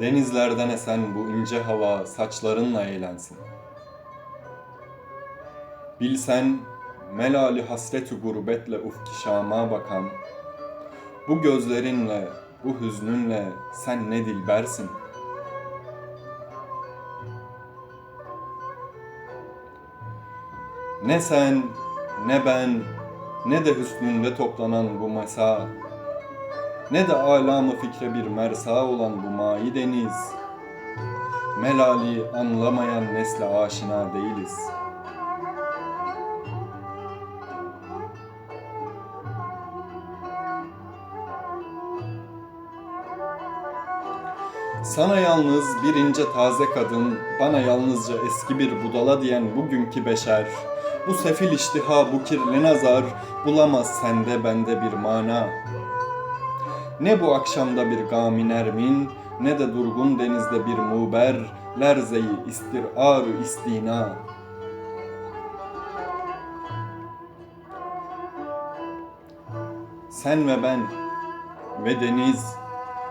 Denizlerden esen bu ince hava saçlarınla eğlensin. Bilsen melali hasreti gurbetle ufki şama bakan, bu gözlerinle, bu hüznünle sen ne dilbersin. Ne sen, ne ben, ne de hüsnünde toplanan bu mesa, ne de alamı fikre bir mersa olan bu mayi deniz. Melali anlamayan nesle aşina değiliz. Sana yalnız bir ince taze kadın, bana yalnızca eski bir budala diyen bugünkü beşer, bu sefil iştiha, bu kirli nazar, bulamaz sende bende bir mana. Ne bu akşamda bir gamin ermin, ne de durgun denizde bir muber, lerzeyi istirarü istina. Sen ve ben ve deniz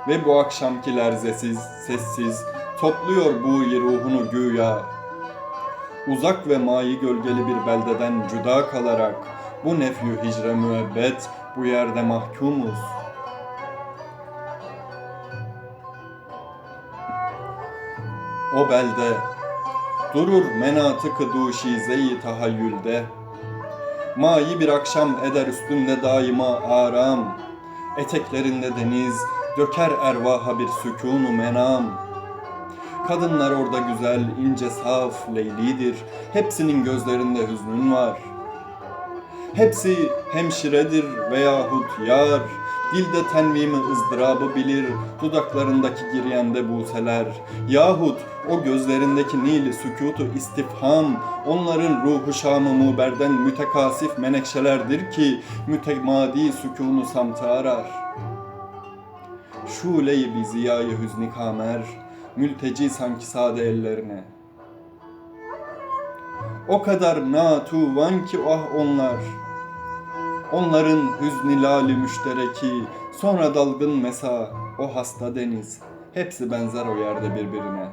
ve bu akşamki lerzesiz, sessiz, topluyor bu iyi ruhunu güya. Uzak ve mayi gölgeli bir beldeden cüda kalarak, bu nefyü hicre müebbet, bu yerde mahkumuz. O belde, durur menatıkı duşizeyi tahayyülde, Mayi bir akşam eder üstünde daima aram, Eteklerinde deniz, döker ervaha bir sükûnu menam. Kadınlar orada güzel, ince, saf, leylidir. Hepsinin gözlerinde hüznün var. Hepsi hemşiredir veyahut yar. Dilde tenvimi ızdırabı bilir, dudaklarındaki giryende buseler. Yahut o gözlerindeki nili sükutu istifham, onların ruhu şamı muberden mütekasif menekşelerdir ki, mütemadi sükunu samtı arar. Şule-i bir hüzni kamer, mülteci sanki sade ellerine. O kadar natuvan ki ah onlar, Onların hüzni lali müştereki, sonra dalgın mesa, o hasta deniz, hepsi benzer o yerde birbirine.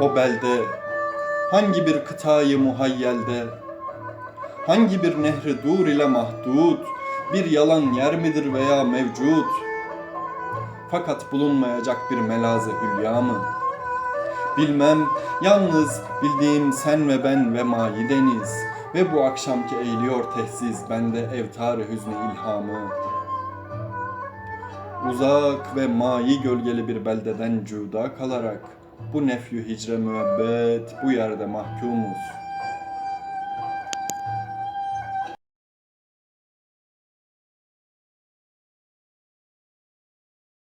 O belde, hangi bir kıtayı muhayyelde, hangi bir nehri dur ile mahdut, bir yalan yer midir veya mevcut? Fakat bulunmayacak bir melaze hülya mı? Bilmem, yalnız bildiğim sen ve ben ve mayi deniz ve bu akşamki eğiliyor tehsiz bende evtarı hüznü ilhamı. Uzak ve mayi gölgeli bir beldeden cuda kalarak bu nefyü hicre müebbet bu yerde mahkumuz.''